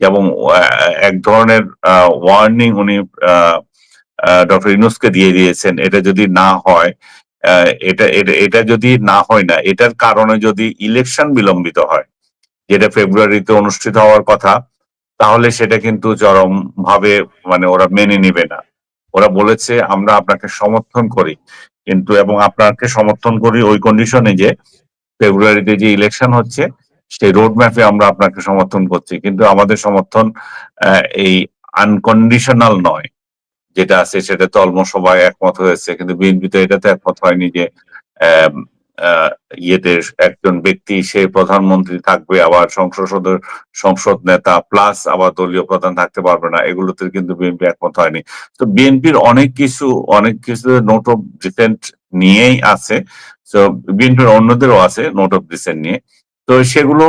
এবং এক ধরনের ওয়ার্নিং উনি ডক্টর ইউনুসকে দিয়ে দিয়েছেন, এটা যদি না হয় এটা- এটা যদি না হয় না, এটার কারণে যদি ইলেকশন বিলম্বিত হয়, যেটা ফেব্রুয়ারিতে অনুষ্ঠিত হওয়ার কথা, তাহলে সেটা কিন্তু চরম ভাবে মানে ওরা মেনে নেবে না। ওরা বলেছে, আমরা আপনাকে সমর্থন করি। কিন্তু, এবং আপনাকে সমর্থন করি ওই কন্ডিশনে যে, ফেব্রুয়ারিতে যে ইলেকশন হচ্ছে সেই রোড ম্যাপে আমরা আপনাকে সমর্থন করছি। কিন্তু আমাদের সমর্থন এই আনকন্ডিশনাল নয়। যেটা আছে সেটা তো অলমোস্ট সবাই একমত হয়েছে। কিন্তু বিএনপি তো এটাতে একমত হয়নি যে ইয়েতে একজন ব্যক্তি, সে প্রধানমন্ত্রী থাকবে, আবার সংসদ সংসদ নেতা প্লাস আবার দলীয় প্রধান থাকতে পারবে না। এগুলোতে কিন্তু বিএনপি একমত হয়নি। তো বিএনপির অনেক কিছু অনেক কিছু নোট অফ ডিসেন্ট নিয়েই আছে। তো বিএনপির অন্যদেরও আছে নোট অফ ডিসেন্ট নিয়ে। তো সেগুলো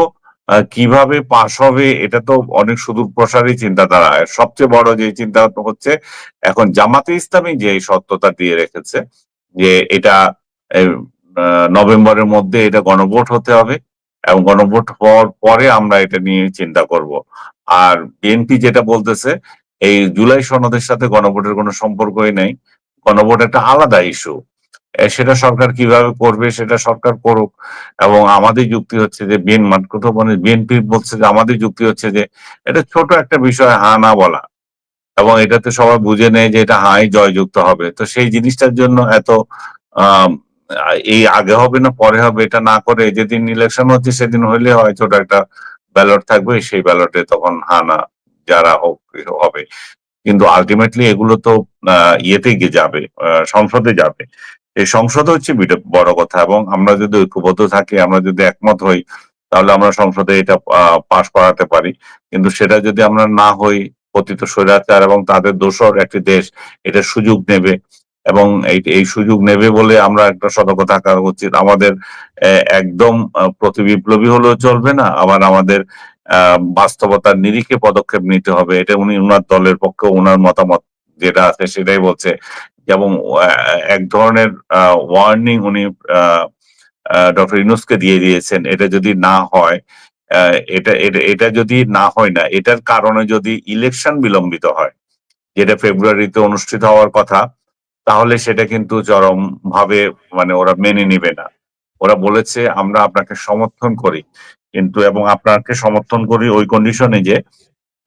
কীভাবে পাশ হবে এটা তো অনেক সুদূর প্রসারী চিন্তাধারা। সবচেয়ে বড় যে চিন্তা হচ্ছে, এখন জামাতে ইসলামী যে সত্যতা দিয়ে রেখেছে, যে এটা নভেম্বরের মধ্যে এটা গণভোট হতে হবে এবং গণভোট হওয়ার পরে আমরা এটা নিয়ে চিন্তা করব। আর বিএনপি যেটা বলতেছে, এই জুলাই সনদের সাথে গণভোটের কোনো সম্পর্কই নাই। গণভোট একটা আলাদা ইস্যু সেটা সরকার কীভাবে করবে, সেটা সরকার করুক। এবং আমাদের যুক্তি হচ্ছে যে, বিএন কোথাও মানে বিএনপি বলছে যে, আমাদের যুক্তি হচ্ছে যে, এটা ছোট একটা বিষয়, হা না বলা। এবং এটাতে সবাই বুঝে নেয় যে, এটা হাই জয়যুক্ত হবে। তো সেই জিনিসটার জন্য এত এই আগে হবে না, পরে হবে, এটা না করে যেদিন ইলেকশন হচ্ছে, সেদিন হইলে হয় ছোট একটা ব্যালট থাকবে, সেই ব্যালটে তখন হানা যারা হোক, হবে। কিন্তু আলটিমেটলি এগুলো তো ইয়েতে গিয়ে যাবে সংসদে যাবে। এই সংসদ হচ্ছে বড় কথা এবং আমরা যদি ঐক্যবদ্ধ থাকি, আমরা যদি একমত হই, তাহলে আমরা সংসদে এটা পাশ করাতে পারি। কিন্তু সেটা যদি আমরা না হই, কথিত স্বৈরাচার এবং তাদের দোষর একটি দেশ, এটা সুযোগ নেবে এবং এই সুযোগ নেবে বলে আমরা একটা সতর্ক থাকা উচিত। আমাদের একদম প্রতি বিপ্লবী হলেও চলবে না, আবার আমাদের বাস্তবতার নিরিখে পদক্ষেপ নিতে হবে। এটা উনি ওনার দলের পক্ষে ওনার মতামত যেটা আছে সেটাই বলছে। এবং এক ধরনের ওয়ার্নিং উনি ডক্টর ইউনুসকে দিয়ে দিয়েছেন, এটা যদি না হয় এটা- এটা যদি না হয় না, এটার কারণে যদি ইলেকশন বিলম্বিত হয়, যেটা ফেব্রুয়ারিতে অনুষ্ঠিত হওয়ার কথা, তাহলে সেটা কিন্তু চরম ভাবে মানে ওরা মেনে নেবে না। ওরা বলেছে, আমরা আপনাকে সমর্থন করি। কিন্তু, এবং আপনাকে সমর্থন করি ওই কন্ডিশনে যে,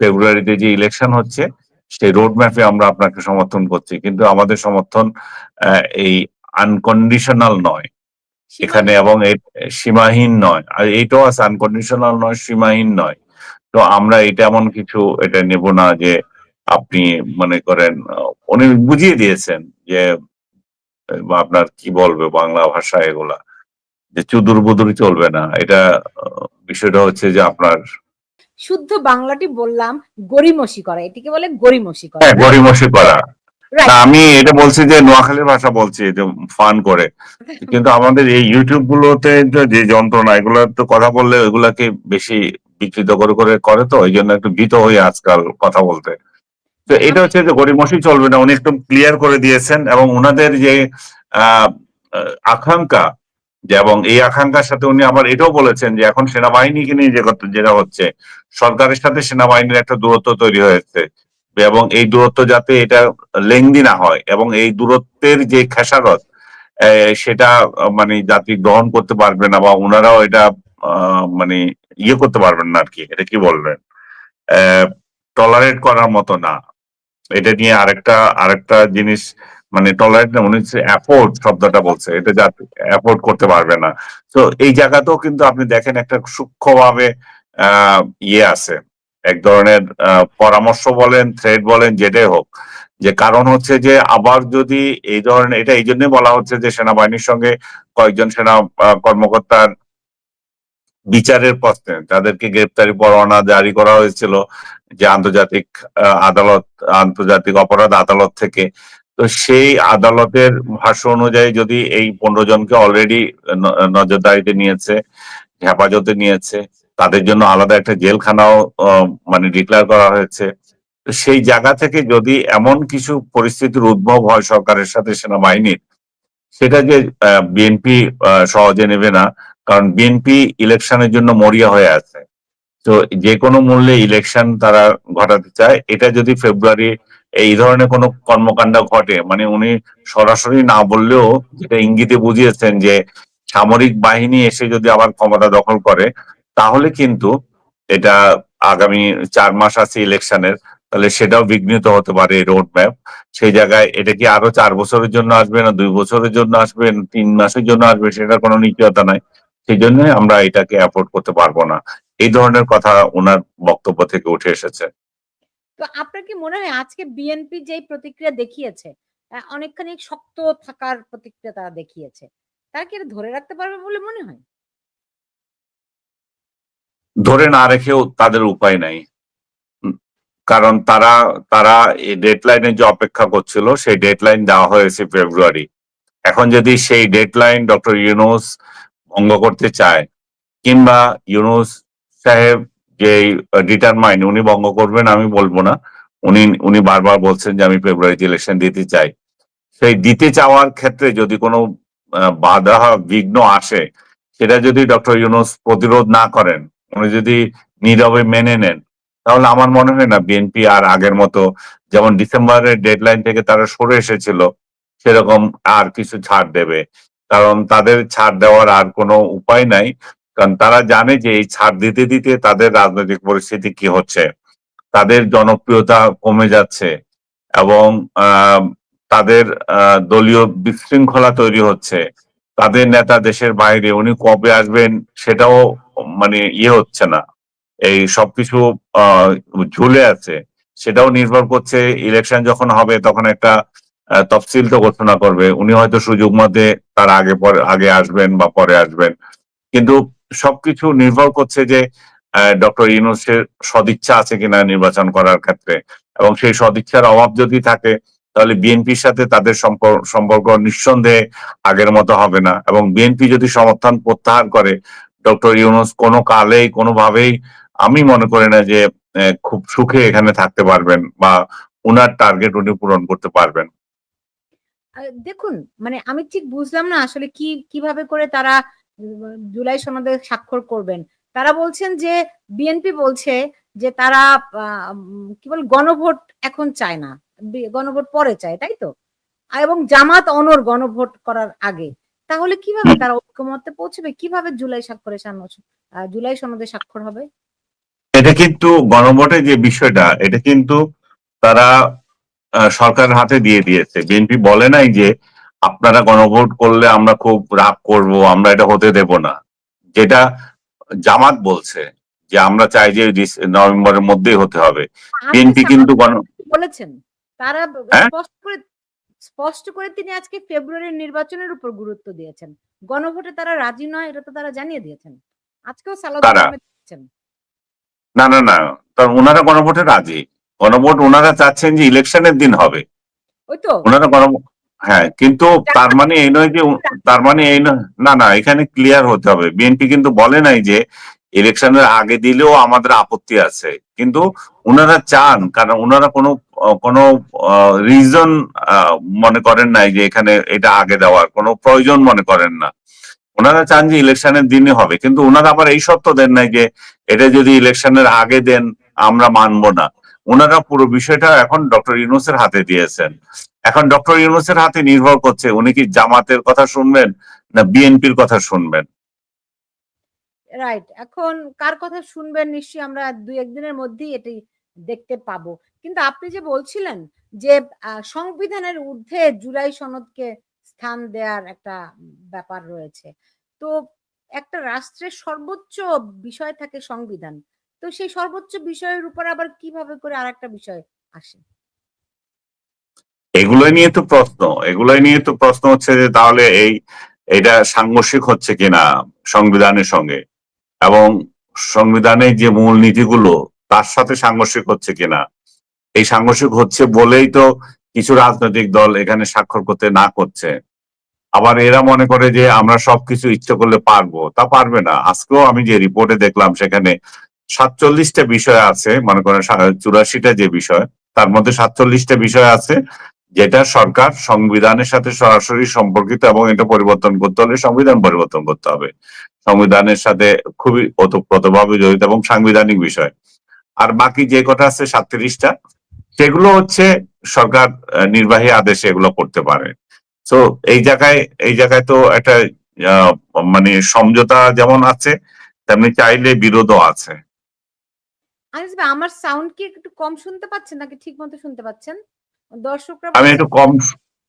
ফেব্রুয়ারিতে যে ইলেকশন হচ্ছে সেই রোড ম্যাপে আমরা আপনাকে সমর্থন করছি। কিন্তু আমাদের সমর্থন এই আনকন্ডিশনাল নয়। এখানে এবং সীমাহীন নয়। আর এইটাও আছে আনকন্ডিশনাল নয় সীমাহীন নয়। তো আমরা এটা এমন কিছু এটা নেব না যে আপনি মনে করেন উনি বুঝিয়ে দিয়েছেন যে আপনার কি বলবে বাংলা ভাষা এগুলা। যে চুদুর বুদুর চলবে না। এটা বিষয়টা হচ্ছে যে আপনার শুদ্ধ বাংলাটি বললাম গরিমসি করা। এটিকে বলে গরিমসি করা। হ্যাঁ গরিমসি করা। আমি এটা বলছি যে নোয়াখালীর ভাষা বলছি যে ফান করে। কিন্তু আমাদের এই ইউটিউব গুলোতে যে যন্ত্রণা এগুলো তো কথা বললে এগুলাকে বেশি বিকৃত করে করে করে তো ওই জন্য একটু ভীত হই আজকাল কথা বলতে। তো এটা হচ্ছে যে গরিমসি চলবে না উনি একদম ক্লিয়ার করে দিয়েছেন এবং ওনাদের যে আকাঙ্ক্ষা যে এবং এই আকাঙ্ক্ষার সাথে উনি আবার এটাও বলেছেন যে এখন সেনাবাহিনীকে নিয়ে যে যেটা হচ্ছে সরকারের সাথে সেনাবাহিনীর একটা দূরত্ব তৈরি হয়েছে এবং এই দূরত্ব যাতে এটা লেংদি না হয় এবং এই দূরত্বের যে খেসারত সেটা মানে জাতি গ্রহণ করতে পারবে না বা ওনারাও এটা মানে ইয়ে করতে পারবেন না আর কি এটা কি বলবেন? টলারেট করার মতো না। এটা নিয়ে আরেকটা আরেকটা জিনিস মানে টলারেট না উনি অ্যাফোর্ড শব্দটা বলছে, এটা যাতে অ্যাফোর্ড করতে পারবে না। তো এই জায়গাতেও কিন্তু আপনি দেখেন একটা সূক্ষ্মভাবে ইয়ে আছে। এক ধরনের পরামর্শ বলেন থ্রেড বলেন, যেটাই হোক। যে কারণ হচ্ছে যে আবার যদি এই ধরনের, এটা এই জন্যই বলা হচ্ছে যে সেনাবাহিনীর সঙ্গে কয়েকজন সেনা কর্মকর্তার বিচারের প্রশ্নে তাদেরকে গ্রেপ্তারি পরোয়ানা জারি করা হয়েছিল যে আন্তর্জাতিক আদালত, আন্তর্জাতিক অপরাধ আদালত থেকে। তো সেই আদালতের ভাষ্য অনুযায়ী যদি এই পনেরো জনকে অলরেডি নজরদারিতে নিয়েছে, হেফাজতে নিয়েছে তাদের জন্য আলাদা একটা জেলখানাও মানে ডিক্লেয়ার করা হয়েছে। সেই জায়গা থেকে যদি এমন কিছু পরিস্থিতির উদ্ভব হয় সরকারের সাথে সেনাবাহিনীর, সেটা যে বিএনপি সহজে নেবে না, কারণ বিএনপি ইলেকশনের জন্য মরিয়া হয়ে আছে। তো যে কোনো মূল্যে ইলেকশন তারা ঘটাতে চায়। এটা যদি ফেব্রুয়ারি এই ধরনের কোনো কর্মকাণ্ড ঘটে মানে উনি সরাসরি না বললেও যেটা ইঙ্গিতে বুঝিয়েছেন যে সামরিক বাহিনী এসে যদি আবার ক্ষমতা দখল করে তাহলে কিন্তু এটা আগামী চার মাস আছে ইলেকশনের তাহলে সেটাও বিঘ্নিত হতে পারে রোড ম্যাপ সেই জায়গায় এটা কি আরও চার বছরের জন্য আসবে না দুই বছরের জন্য আসবে তিন মাসের জন্য আসবে সেটার কোনো নিশ্চয়তা নাই। সেই জন্য আমরা এটাকে অ্যাফোর্ড করতে পারব না। এই ধরনের কথা ওনার বক্তব্য থেকে উঠে এসেছে। তো আপনার কি মনে হয় আজকে বিএনপি যেই প্রতিক্রিয়া দেখিয়েছে অনেকখানি শক্ত থাকার প্রতিক্রিয়া তারা দেখিয়েছে, তারা কি ধরে রাখতে পারবে বলে মনে হয়? ধরে না রেখেও তাদের উপায় নাই। কারণ তারা তারা এই ডেডলাইনের যে অপেক্ষা করছিল, সেই ডেডলাইন দেওয়া হয়েছে ফেব্রুয়ারি এখন যদি সেই ডেডলাইন ডক্টর ইউনুস ভঙ্গ করতে চায়, কিংবা ইউনুস সাহেব যে ডিটারমাইন উনি ভঙ্গ করবেন আমি বলব না। উনি উনি বারবার বলছেন যে আমি ফেব্রুয়ারিতে ইলেকশন দিতে চাই। সেই দিতে চাওয়ার ক্ষেত্রে যদি কোনো বাধা, বিঘ্ন আসে, সেটা যদি ডক্টর ইউনুস প্রতিরোধ না করেন উনি যদি নীরবে মেনে নেন, তাহলে আমার মনে হয় না বিএনপি আর আগের মতো যেমন ডিসেম্বরের ডেডলাইন থেকে তারা সরে এসেছিল, সেরকম আর কিছু ছাড় দেবে। কারণ তাদের ছাড় দেওয়ার আর কোনো উপায় নাই, কারণ তারা জানে যে এই ছাড় দিতে দিতে তাদের রাজনৈতিক পরিস্থিতি কি হচ্ছে। তাদের জনপ্রিয়তা কমে যাচ্ছে এবং তাদের দলীয় বিশৃঙ্খলা তৈরি হচ্ছে। তাদের নেতা দেশের বাইরে, উনি কবে আসবেন সেটাও মানে ইয়ে হচ্ছে না। এই সবকিছু ঝুলে আছে। সেটাও নির্ভর করছে ইলেকশন যখন হবে তখন একটা তফসিল তো ঘোষণা করবে। উনি হয়তো সুযোগ মতে তার আগে পরে, আগে আসবেন বা পরে আসবেন। কিন্তু সবকিছু নির্ভর করছে যে ডক্টর ইউনুসের সদিচ্ছা আছে কিনা নির্বাচন করার ক্ষেত্রে। এবং সেই সদিচ্ছার অভাব যদি থাকে তাহলে বিএনপির সাথে তাদের সম্পর্ক নিঃসন্দেহে আগের মতো হবে না। এবং বিএনপি যদি সমর্থন প্রত্যাহার করে, ডক্টর ইউনুস কোনো কালেই, কোনোভাবেই আমি মনে করি না যে খুব সুখে এখানে থাকতে পারবেন বা উনার টার্গেট উনি পূরণ করতে পারবেন। দেখুন মানে আমি ঠিক বুঝলাম না আসলে কি, কীভাবে করে তারা জুলাই সনদে স্বাক্ষর করবেন। তারা বলছেন যে, বিএনপি বলছে যে তারা কি বল, গণভোট এখন চায় না। গণভোট পরে চায় তাই তো? এবং জামাত অনর গণভোট করার আগে। তাহলে কীভাবে তারা ঐক্যমত্যে পৌঁছবে? কীভাবে জুলাই স্বাক্ষরে জুলাই সনদে স্বাক্ষর হবে? এটা কিন্তু গণভোটের যে বিষয়টা এটা কিন্তু তারা সরকারের হাতে দিয়ে দিয়েছে। বিএনপি বলে নাই যে আপনারা গণভোট করলে আমরা খুব রাগ করব আমরা এটা হতে দেব না। যেটা জামাত বলছে যে আমরা চাই যে নভেম্বরের মধ্যেই হতে হবে। বিএনপি কিন্তু গণ বলেছেন। তারা হ্যাঁ? স্পষ্ট করে স্পষ্ট করে তিনি আজকে ফেব্রুয়ারির নির্বাচনের উপর গুরুত্ব দিয়েছেন। গণভোটে তারা রাজি নয় এটা তো তারা জানিয়ে দিয়েছেন। আজকেও? না না না কারণ ওনারা গণভোটে রাজি। গণভোট ওনারা চাচ্ছেন যে ইলেকশনের দিন হবে। ওই তো। ওনারা গণ হ্যাঁ কিন্তু তার মানে এই নয় যে তার মানে এই নয় না না এখানে ক্লিয়ার হতে হবে। বিএনপি কিন্তু বলে নাই যে ইলেকশনের আগে দিলেও আমাদের আপত্তি আছে। কিন্তু ওনারা চান কারণ ওনারা কোনো কোনো রিজন মনে করেন নাই যে এখানে এটা আগে দেওয়ার, কোনো প্রয়োজন মনে করেন না। ওনারা চান যে ইলেকশনের দিনে হবে, কিন্তু ওনারা আবার এই শর্ত দেন নাই যে এটা যদি ইলেকশনের আগে দেন, আমরা মানবো না। ওনারা পুরো বিষয়টা এখন ডক্টর ইউনুসের হাতে দিয়েছেন। এখন ডক্টর ইউনুসের হাতে নির্ভর করছে, উনি কি জামাতের কথা শুনবেন না বিএনপির কথা শুনবেন? রাইট এখন কার কথা শুনবেন নিশ্চয়ই আমরা দুই একদিনের মধ্যেই এটি দেখতে পাবো। কিন্তু আপনি যে বলছিলেন যে সংবিধানের ঊর্ধ্বে জুলাই সনদকে স্থান দেওয়ার একটা ব্যাপার রয়েছে। তো একটা রাষ্ট্রের সর্বোচ্চ বিষয় থাকে সংবিধান। তো সেই সর্বোচ্চ বিষয়ের উপর আবার কীভাবে করে আর একটা বিষয় আসে? এগুলো নিয়ে তো প্রশ্ন। এগুলো নিয়ে তো প্রশ্ন হচ্ছে যে, তাহলে এই এটা সাংঘর্ষিক হচ্ছে কিনা সংবিধানের সঙ্গে? এবং সংবিধানের যে মূল নীতিগুলো তার সাথে সাংঘর্ষিক হচ্ছে কিনা? এই সাংঘর্ষিক হচ্ছে বলেই তো কিছু রাজনৈতিক দল এখানে স্বাক্ষর করতে না করছে। আবার এরা মনে করে যে আমরা সবকিছু ইচ্ছে করলে পারব, তা পারবে না। আজকেও আমি যে রিপোর্টে দেখলাম সেখানে সাতচল্লিশটা বিষয় আছে, মনে করেন চুরাশিটা যে বিষয়, তার মধ্যে সাতচল্লিশটা বিষয় আছে যেটা সরকার সংবিধানের সাথে সরাসরি সম্পর্কিত এবং এটা পরিবর্তন করতে হলে সংবিধান পরিবর্তন করতে হবে। সংবিধানের সাথে খুবই ওতপ্রোতভাবে জড়িত এবং সাংবিধানিক বিষয়। আর বাকি যে কটা আছে সাতত্রিশটা সেগুলো হচ্ছে সরকার নির্বাহী আদেশে এগুলো করতে পারে। তো এই জায়গায় এই জায়গায় তো একটা মানে সমঝোতা যেমন আছে তেমনি চাইলে বিরোধও আছে। আনিস ভাই আমার সাউন্ড কি একটু কম শুনতে পাচ্ছেন নাকি ঠিক মতো শুনতে পাচ্ছেন? দর্শকরা আমি একটু কম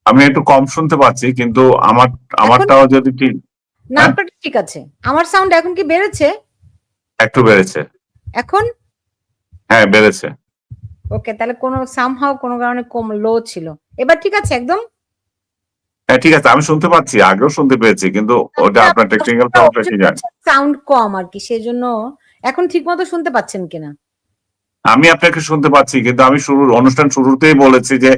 আমি একটু কম শুনতে পাচ্ছি কিন্তু আমার আমারটাও যদি ঠিক না হ্যাঁ? ঠিক আছে। আমার সাউন্ড এখন কি বেড়েছে? একটু বেড়েছে। এখন? হ্যাঁ বেড়েছে। ওকে তাহলে কোনো সামহাও কোনো কারণে কম লো ছিল। এবার ঠিক আছে একদম? হ্যাঁ ঠিক আছে আমি শুনতে পাচ্ছি আগেও শুনতে পেয়েছি কিন্তু ওটা আপনার টেকনিক্যাল প্রবলেম কি জানেন সাউন্ড কম আর কি সেই জন্য এখন ঠিক মতো শুনতে পাচ্ছেন কিনা? আমি আপনাকে শুনতে পাচ্ছি কিন্তু আমি শুরু অনুষ্ঠান শুরুতেই বলেছি যে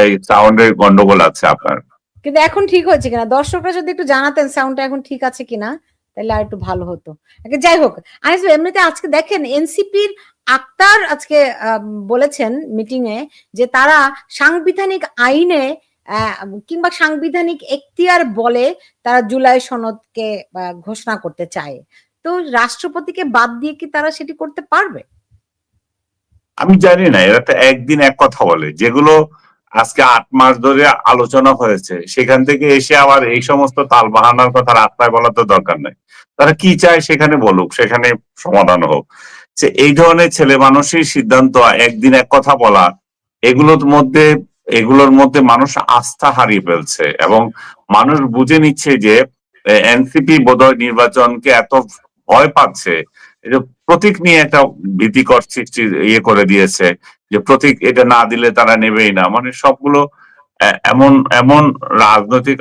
এই সাউন্ডের গন্ডগোল আছে আপনার। কিন্তু এখন ঠিক হয়েছে কিনা? দর্শকরা যদি একটু জানাতেন সাউন্ডটা এখন ঠিক আছে কিনা তাহলে আর একটু ভালো হতো। যাই হোক আনিস এমনিতে আজকে দেখেন এনসিপির আক্তার আজকে বলেছেন মিটিং এ যে তারা সাংবিধানিক আইনে কিংবা সাংবিধানিক এখতিয়ার বলে তারা জুলাই সনদকে ঘোষণা করতে চায়। তো রাষ্ট্রপতিকে বাদ দিয়ে কি তারা সেটি করতে পারবে? আমি জানি না, এরা তো একদিন এক কথা বলে। যেগুলো আজকে আট মাস ধরে আলোচনা হয়েছে, সেখান থেকে এসে আবার এই সমস্ত তাল বাহানার কথা রাস্তায় বলার তো দরকার নাই। তারা কি চায় সেখানে বলুক, সেখানে সমাধান হোক। যে এই ধরনের ছেলে মানুষই সিদ্ধান্ত একদিন এক কথা বলা, এগুলোর মধ্যে এগুলোর মধ্যে মানুষ আস্থা হারিয়ে ফেলছে এবং মানুষ বুঝে নিচ্ছে যে এনসিপি বোধহয় নির্বাচনকে এত ভয় পাচ্ছে। প্রতীক নিয়ে একটা ভীতিকর সৃষ্টি ইয়ে করে দিয়েছে যে প্রতীক এটা না দিলে তারা নেবেই না। মানে সবগুলো এমন এমন রাজনৈতিক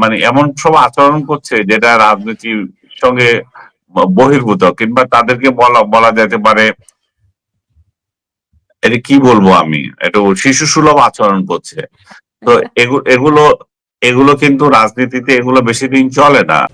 মানে এমন সব আচরণ করছে যেটা রাজনীতির সঙ্গে বহির্ভূত কিংবা তাদেরকে বলা বলা যেতে পারে এটা কি বলব আমি? একটু শিশু সুলভ আচরণ করছে। তো এগু- এগুলো এগুলো কিন্তু রাজনীতিতে এগুলো বেশি দিন চলে না।